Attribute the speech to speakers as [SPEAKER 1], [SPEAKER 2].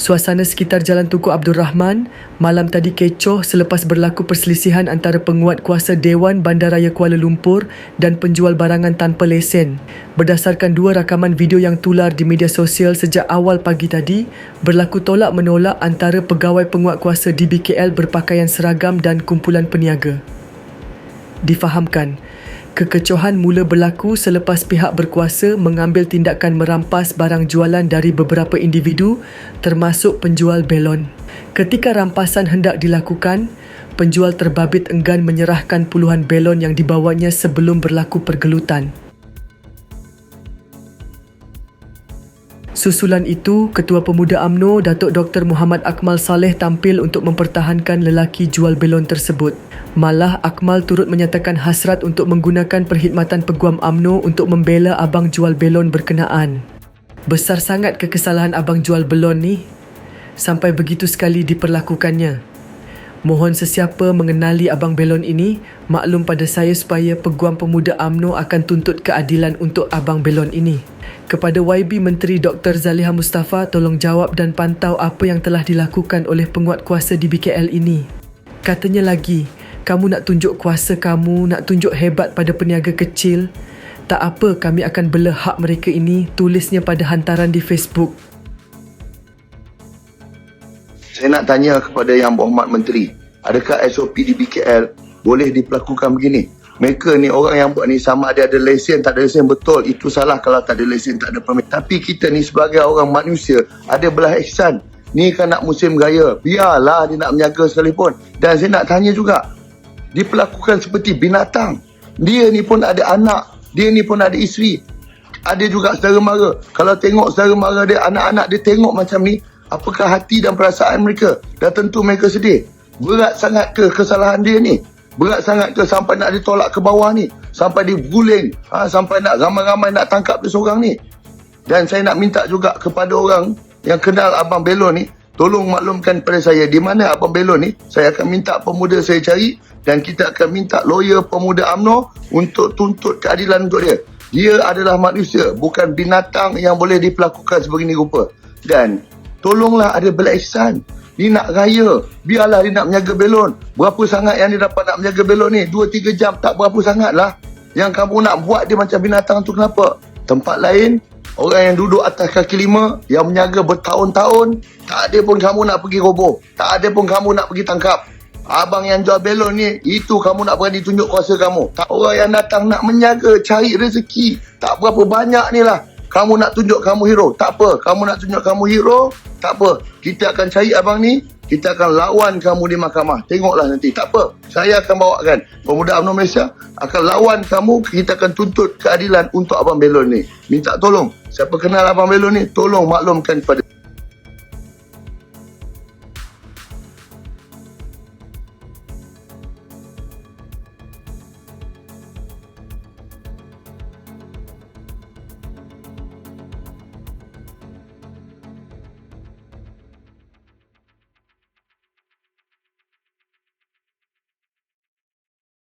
[SPEAKER 1] Suasana sekitar Jalan Tunku Abdul Rahman malam tadi kecoh selepas berlaku perselisihan antara penguat kuasa Dewan Bandaraya Kuala Lumpur dan penjual barangan tanpa lesen. Berdasarkan dua rakaman video yang tular di media sosial sejak awal pagi tadi, berlaku tolak menolak antara pegawai penguat kuasa DBKL berpakaian seragam dan kumpulan peniaga. Difahamkan, Kekecohan mula berlaku selepas pihak berkuasa mengambil tindakan merampas barang jualan dari beberapa individu termasuk penjual belon. Ketika rampasan hendak dilakukan, penjual terbabit enggan menyerahkan puluhan belon yang dibawanya sebelum berlaku pergelutan. Susulan itu, Ketua Pemuda AMNO Datuk Dr. Muhammad Akmal Saleh tampil untuk mempertahankan lelaki jual belon tersebut. Malah Akmal turut menyatakan hasrat untuk menggunakan perkhidmatan Peguam AMNO untuk membela abang jual belon berkenaan. Besar sangat kekesalahan abang jual belon ni sampai begitu sekali diperlakukannya. Mohon sesiapa mengenali Abang Belon ini, maklum pada saya supaya Peguam Pemuda AMNO akan tuntut keadilan untuk Abang Belon ini. Kepada YB Menteri Dr. Zaliha Mustafa, tolong jawab dan pantau apa yang telah dilakukan oleh penguat kuasa di BKL ini. Katanya lagi, kamu nak tunjuk kuasa kamu, nak tunjuk hebat pada peniaga kecil. Tak apa, kami akan bela hak mereka ini, tulisnya pada hantaran di Facebook.
[SPEAKER 2] Saya nak tanya kepada Yang Berhormat Menteri, adakah SOP di BKL boleh diperlakukan begini? Mereka ni orang yang buat ni sama ada ada lesen tak ada lesen betul itu salah kalau tak ada lesen tak ada permit. Tapi kita ni sebagai orang manusia ada belah ihsan. Ni kan nak musim gaya. Biarlah dia nak menjaga sekalipun. Dan saya nak tanya juga. Diperlakukan seperti binatang. Dia ni pun ada anak. Dia ni pun ada isteri. Ada juga saudara mara. Kalau tengok saudara mara dia, anak-anak dia tengok macam ni, apakah hati dan perasaan mereka? Dah tentu mereka sedih. Berat sangat ke kesalahan dia ni? Berat sangat ke sampai nak ditolak ke bawah ni? Sampai diguling? Ha, sampai nak ramai-ramai nak tangkap dia seorang ni? Dan saya nak minta juga kepada orang yang kenal Abang Belon ni, tolong maklumkan kepada saya di mana Abang Belon ni. Saya akan minta pemuda saya cari dan kita akan minta lawyer pemuda AMNO untuk tuntut keadilan untuk dia. Dia adalah manusia, bukan binatang yang boleh diperlakukan sebegini rupa. Dan Tolonglah ada belas ihsan. Dia nak raya. Biarlah dia nak menjaga belon. Berapa sangat yang dia dapat nak menjaga belon ni? Dua, tiga jam. Tak berapa sangat lah. Yang kamu nak buat dia macam binatang tu kenapa? Tempat lain, orang yang duduk atas kaki lima, yang menjaga bertahun-tahun, tak ada pun kamu nak pergi roboh. Tak ada pun kamu nak pergi tangkap. Abang yang jual belon ni, itu kamu nak berani tunjuk kuasa kamu. Tak orang yang datang nak menjaga, cari rezeki. Tak berapa banyak ni lah. Kamu nak tunjuk kamu hero. Tak apa. Kamu nak tunjuk kamu hero. Tak apa. Kita akan cari abang ni. Kita akan lawan kamu di mahkamah. Tengoklah nanti. Tak apa. Saya akan bawakan. Pemuda UMNO Malaysia akan lawan kamu. Kita akan tuntut keadilan untuk Abang Belon ni. Minta tolong. Siapa kenal Abang Belon ni, tolong maklumkan kepada